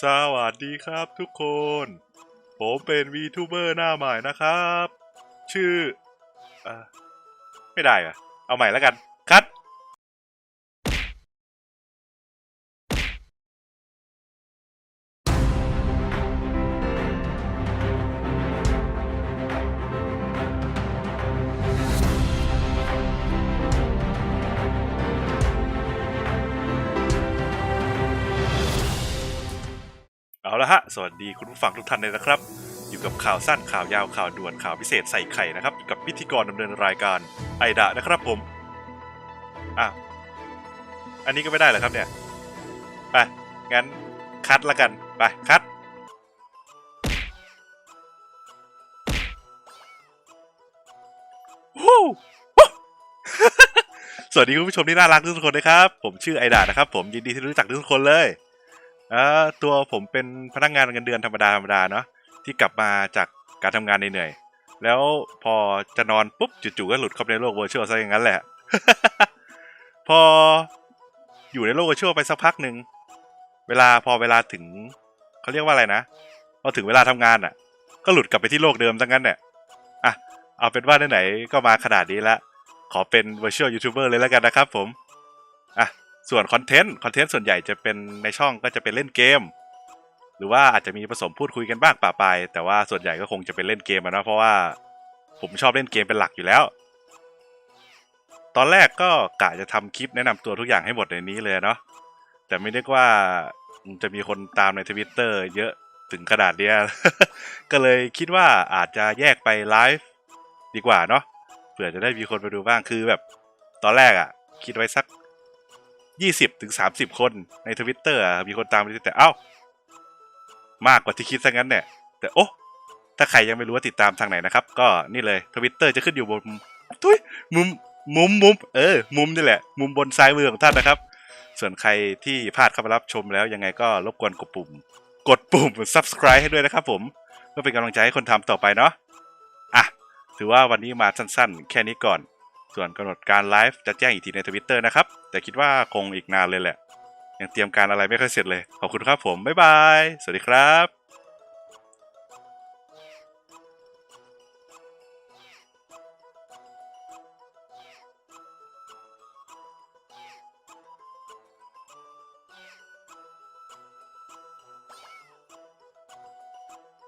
สวัสดีครับทุกคน ผมเป็นวีทูเบอร์หน้าใหม่นะครับ ชื่อเออไม่ได้อะเอาใหม่แล้วกัน เอาละฮะ สวัสดีคุณผู้ฟังทุกท่านเลยนะครับ อยู่กับข่าวสั้นข่าวยาวข่าวด่วนข่าวพิเศษใส่ไข่นะครับ อยู่กับพิธีกรดำเนินรายการไอดะนะครับผม อ้าว อันนี้ก็ไม่ได้เหรอครับเนี่ย ไป งั้นคัดละกัน ไป คัดวู้วู้สวัสดีคุณผู้ชมที่น่ารักทุกคนนะครับ ผมชื่อไอดานะครับ ผมยินดีที่รู้จักทุกคนเลย อ่าตัวผมเป็นพนักงานเงินเดือนธรรมดาธรรมดาเนาะที่กลับมาจากการทำงานเหนื่อยๆแล้วพอจะนอนปุ๊บจู่ๆก็หลุดเข้าไปในโลกเวอร์ชวลซะอย่างนั้นแหละ พออยู่ในโลกเวอร์ชวลไปสักพักหนึ่งเวลาพอเวลาถึงเขาเรียกว่าอะไรนะพอถึงเวลาทำงานอะ ก็หลุดกลับไปที่โลกเดิมซะงั้นเนี่ยอะเอาเป็นว่าไหนๆก็มาขนาดนี้ละขอเป็น virtual YouTuber เลยแล้วกันนะครับผมอะ ส่วนคอนเทนต์คอนเทนต์ส่วนใหญ่จะเป็นในช่องก็จะเป็นเล่นเกม หรือว่าอาจจะมีผสมพูดคุยกันบ้างป่าปแต่ว่าส่วนใหญ่ก็คงจะเป็นเล่นเกมนะเพราะว่าผมชอบเล่นเกมเป็นหลักอยู่แล้ว ตอนแรกก็กะจะทำคลิปแนะนำตัวทุกอย่างให้หมดในนี้เลยเนาะแต่ไม่ได้ว่าจะมีคนตามในทวิตเตอร์เยอะถึงขนาดเนี้ยก็เลยคิดว่าอาจจะแยกไปไลฟ์ดีกว่าเนาะเผื่อจะได้มีคนมาดูบ้างคือแบบ ตอนแรกอะ คิดไว้สัก ยี่สิบถึงสามสิบคนในทวิตเตอร์มีคนตามแต่เอ้ามากกว่าที่คิดซะงั้นเนี่ย แต่โอ้ถ้าใครยังไม่รู้ว่าติดตามทางไหนนะครับ ก็นี่เลยทวิตเตอร์จะขึ้นอยู่บนทุยมุมมุมมุมเออ มุมนี่แหละ มุมบนซ้ายมือของท่านนะครับ ส่วนใครที่พลาดเข้ามารับชมแล้วยังไงก็รบกวนกดปุ่ม กดปุ่ม subscribe ให้ด้วยนะครับผมเพื่อเป็นกำลังใจให้คนทำต่อไปเนาะอะถือว่าวันนี้มาสั้นๆ แค่นี้ก่อน ส่วนกำหนดการไลฟ์จะแจ้งอีกทีในทวิตเตอร์นะครับ แต่คิดว่าคงอีกนานเลยแหละ ยังเตรียมการอะไรไม่ค่อยเสร็จเลย ขอบคุณครับผม บ๊ายบาย สวัสดีครับ